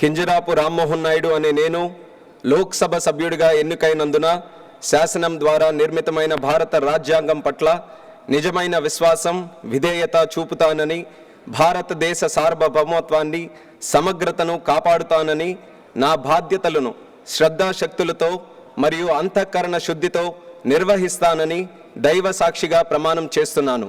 కింజరాపు రామ్మోహన్ నాయుడు అనే నేను లోక్సభ సభ్యుడిగా ఎన్నికైనందున శాసనం ద్వారా నిర్మితమైన భారత రాజ్యాంగం పట్ల నిజమైన విశ్వాసం విధేయత చూపుతానని భారతదేశ సార్వభౌమత్వాన్ని సమగ్రతను కాపాడుతానని నా బాధ్యతలను శ్రద్ధాశక్తులతో మరియు అంతఃకరణ శుద్ధితో నిర్వహిస్తానని దైవ సాక్షిగా ప్రమాణం చేస్తున్నాను.